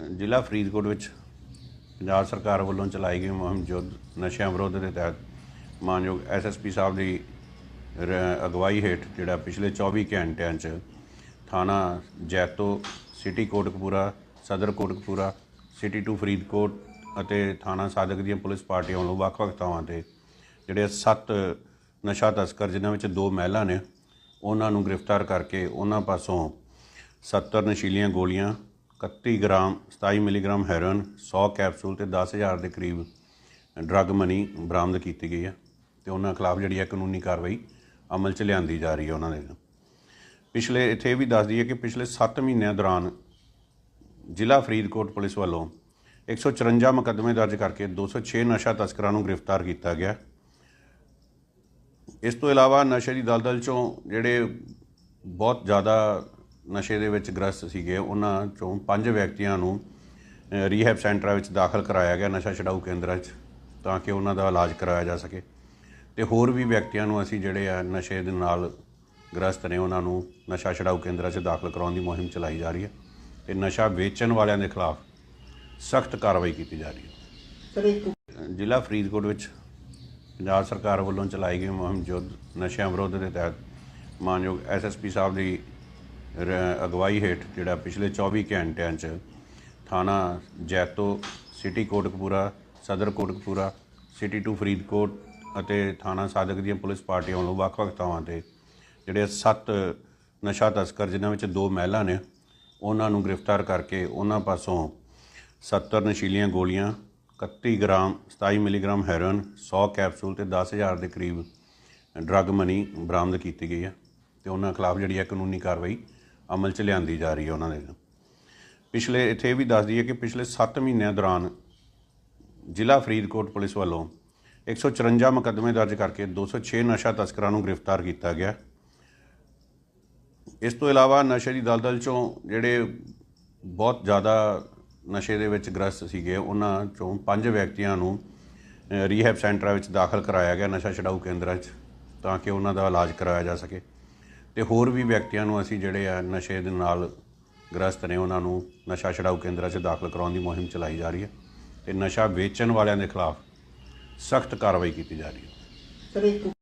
ਜ਼ਿਲ੍ਹਾ ਫਰੀਦਕੋਟ ਵਿੱਚ ਪੰਜਾਬ ਸਰਕਾਰ ਵੱਲੋਂ ਚਲਾਈ ਗਈ ਮੁਹਿੰਮ ਯੁੱਧ ਨਸ਼ਿਆਂ ਵਿਰੁੱਧ ਦੇ ਤਹਿਤ ਮਾਨਯੋਗ ਐਸਐਸਪੀ ਸਾਹਿਬ ਦੀ ਰ- ਅਗਵਾਈ ਹੇਠ ਜਿਹੜਾ ਪਿਛਲੇ 24 ਘੰਟਿਆਂ 'ਚ ਥਾਣਾ ਜੈਤੋ, ਸਿਟੀ ਕੋਟਕਪੂਰਾ, ਸਦਰ ਕੋਟਕਪੂਰਾ, ਸਿਟੀ ਟੂ ਫਰੀਦਕੋਟ ਅਤੇ ਥਾਣਾ ਸਾਦਕ ਦੀਆਂ ਪੁਲਿਸ ਪਾਰਟੀਆਂ ਵੱਲੋਂ ਵੱਖ-ਵੱਖ ਥਾਵਾਂ ਤੇ ਜਿਹੜੇ ਸੱਤ ਨਸ਼ਾ ਤਸਕਰ, ਜਿਨ੍ਹਾਂ ਵਿੱਚ ਦੋ ਮਹਿਲਾ ਨੇ, ਉਹਨਾਂ ਨੂੰ ਗ੍ਰਿਫਤਾਰ ਕਰਕੇ ਉਹਨਾਂ ਪਾਸੋਂ 70 ਨਸ਼ੀਲੀਆਂ ਗੋਲੀਆਂ 31 ਗ੍ਰਾਮ 27 ਮਿਲੀਗ੍ਰਾਮ ਹੈਰੋਇਨ 100 ਕੈਪਸੂਲ ਤੇ 10000 ਦੇ ਕਰੀਬ ਡਰੱਗ ਮਨੀ ਬਰਾਮਦ ਕੀਤੀ ਗਈ ਹੈ ਤੇ ਉਹਨਾਂ ਖਿਲਾਫ ਜਿਹੜੀ ਹੈ ਕਾਨੂੰਨੀ ਕਾਰਵਾਈ ਅਮਲ 'ਚ ਲਿਆਂਦੀ ਜਾ ਰਹੀ ਹੈ ਉਹਨਾਂ ਦੇ ਪਿਛਲੇ, ਇੱਥੇ ਇਹ ਵੀ ਦੱਸ ਦਈਏ ਕਿ ਪਿਛਲੇ 7 ਮਹੀਨਿਆਂ ਦੌਰਾਨ ਜ਼ਿਲ੍ਹਾ ਫਰੀਦਕੋਟ ਪੁਲਿਸ ਵੱਲੋਂ 154 ਮੁਕੱਦਮੇ ਦਰਜ ਕਰਕੇ 206 ਨਸ਼ਾ ਤਸਕਰਾਂ ਨੂੰ ਗ੍ਰਿਫਤਾਰ ਕੀਤਾ ਗਿਆ। ਇਸ ਤੋਂ ਇਲਾਵਾ ਨਸ਼ੇ ਦੀ ਦਲਦਲ ਚੋਂ ਜਿਹੜੇ ਬਹੁਤ ਜ਼ਿਆਦਾ ਨਸ਼ੇ ਦੇ ਵਿੱਚ ਗ੍ਰਸਤ ਸੀਗੇ ਉਹਨਾਂ ਚੋਂ ਪੰਜ ਵਿਅਕਤੀਆਂ ਨੂੰ ਰੀਹੈਬ ਸੈਂਟਰਾਂ ਵਿੱਚ ਦਾਖਲ ਕਰਾਇਆ ਗਿਆ ਨਸ਼ਾ ਛਡਾਊ ਕੇਂਦਰਾਂ 'ਚ ਤਾਂ ਕਿ ਉਹਨਾਂ ਦਾ ਇਲਾਜ ਕਰਾਇਆ ਜਾ ਸਕੇ। ਤੇ ਹੋਰ ਵੀ ਵਿਅਕਤੀਆਂ ਨੂੰ ਅਸੀਂ ਜਿਹੜੇ ਆ ਨਸ਼ੇ ਦੇ ਨਾਲ ਗ੍ਰਸਤ ਨੇ ਉਹਨਾਂ ਨੂੰ ਨਸ਼ਾ ਛਡਾਊ ਕੇਂਦਰਾਂ 'ਚ ਦਾਖਲ ਕਰਾਉਣ ਦੀ ਮੁਹਿੰਮ ਚਲਾਈ ਜਾ ਰਹੀ ਹੈ ਤੇ ਨਸ਼ਾ ਵੇਚਣ ਵਾਲਿਆਂ ਦੇ ਖਿਲਾਫ ਸਖਤ ਕਾਰਵਾਈ ਕੀਤੀ ਜਾ ਰਹੀ ਹੈ। ਸਰ ਇੱਕ ਜ਼ਿਲ੍ਹਾ ਫਰੀਦਕੋਟ ਵਿੱਚ ਪੰਜਾਬ ਸਰਕਾਰ ਵੱਲੋਂ ਚਲਾਈ ਗਈ ਮੁਹਿੰਮ ਯੁੱਧ ਨਸ਼ਿਆਂ ਵਿਰੁੱਧ ਦੇ ਤਹਿਤ ਮਾਨਯੋਗ ਐਸਐਸਪੀ ਸਾਹਿਬ ਦੀ ਅਗਵਾਈ ਹੇਠ ਜਿਹੜਾ ਪਿਛਲੇ 24 ਘੰਟਿਆਂ 'ਚ ਥਾਣਾ ਜੈਤੋ, ਸਿਟੀ ਕੋਟਕਪੂਰਾ ਸਦਰ ਕੋਟਕਪੂਰਾ ਸਿਟੀ ਟੂ ਫਰੀਦਕੋਟ ਅਤੇ ਥਾਣਾ ਸਾਦਕ ਦੀਆਂ ਪੁਲਿਸ ਪਾਰਟੀਆਂ ਵੱਲੋਂ ਵੱਖ-ਵੱਖ ਥਾਵਾਂ ਤੇ ਜਿਹੜੇ ਸੱਤ ਨਸ਼ਾ ਤਸਕਰ, ਜਿਨ੍ਹਾਂ ਵਿੱਚ ਦੋ ਮਹਿਲਾ ਨੇ, ਉਹਨਾਂ ਨੂੰ ਗ੍ਰਿਫਤਾਰ ਕਰਕੇ ਉਹਨਾਂ ਪਾਸੋਂ 70 ਨਸ਼ੀਲੀਆਂ ਗੋਲੀਆਂ 31 ਗ੍ਰਾਮ 27 ਮਿਲੀਗ੍ਰਾਮ ਹੈਰੋਇਨ 100 ਕੈਪਸੂਲ ਤੇ 10000 ਦੇ ਕਰੀਬ ਡਰੱਗ ਮਨੀ ਬਰਾਮਦ ਕੀਤੀ ਗਈ ਹੈ ਤੇ ਉਹਨਾਂ ਖਿਲਾਫ ਜਿਹੜੀ ਹੈ ਕਾਨੂੰਨੀ ਕਾਰਵਾਈ ਅਮਲ 'ਚ ਲਿਆਂਦੀ ਜਾ ਰਹੀ ਹੈ ਉਹਨਾਂ ਦੇ। ਪਿਛਲੇ ਇੱਥੇ ਇਹ ਵੀ ਦੱਸ ਦਈਏ ਕਿ ਪਿਛਲੇ 7 ਮਹੀਨਿਆਂ ਦੌਰਾਨ ਜ਼ਿਲ੍ਹਾ ਫਰੀਦਕੋਟ ਪੁਲਿਸ ਵੱਲੋਂ 154 ਮੁਕੱਦਮੇ ਦਰਜ ਕਰਕੇ 206 ਨਸ਼ਾ ਤਸਕਰਾਂ ਨੂੰ ਗ੍ਰਿਫਤਾਰ ਕੀਤਾ ਗਿਆ। ਇਸ ਤੋਂ ਇਲਾਵਾ ਨਸ਼ੇ ਦੀ ਦਲਦਲ ਚੋਂ ਜਿਹੜੇ ਬਹੁਤ ਜ਼ਿਆਦਾ ਨਸ਼ੇ ਦੇ ਵਿੱਚ ਗ੍ਰਸਤ ਸੀਗੇ ਉਹਨਾਂ ਚੋਂ ਪੰਜ ਵਿਅਕਤੀਆਂ ਨੂੰ ਅ, ਰੀਹੈਬ ਸੈਂਟਰਾਂ ਵਿੱਚ ਦਾਖਲ ਕਰਾਇਆ ਗਿਆ ਨਸ਼ਾ ਛਡਾਊ ਕੇਂਦਰਾਂ 'ਚ ਤਾਂ ਕਿ ਉਹਨਾਂ ਦਾ ਇਲਾਜ ਕਰਾਇਆ ਜਾ ਸਕੇ। ਤੇ ਹੋਰ ਵੀ ਵਿਅਕਤੀਆਂ ਨੂੰ ਅਸੀਂ ਜਿਹੜੇ ਆ ਨਸ਼ੇ ਦੇ ਨਾਲ ਗ੍ਰਸਤ ਨੇ, ਉਹਨਾਂ ਨੂੰ ਨਸ਼ਾ ਛਡਾਊ ਕੇਂਦਰਾਂ 'ਚ ਦਾਖਲ ਕਰਾਉਣ ਦੀ ਮੁਹਿੰਮ ਚਲਾਈ ਜਾ ਰਹੀ ਹੈ ਤੇ ਨਸ਼ਾ ਵੇਚਣ ਵਾਲਿਆਂ ਦੇ ਖਿਲਾਫ ਸਖਤ ਕਾਰਵਾਈ ਕੀਤੀ ਜਾ ਰਹੀ ਹੈ। ਸਰ, ਇੱਕ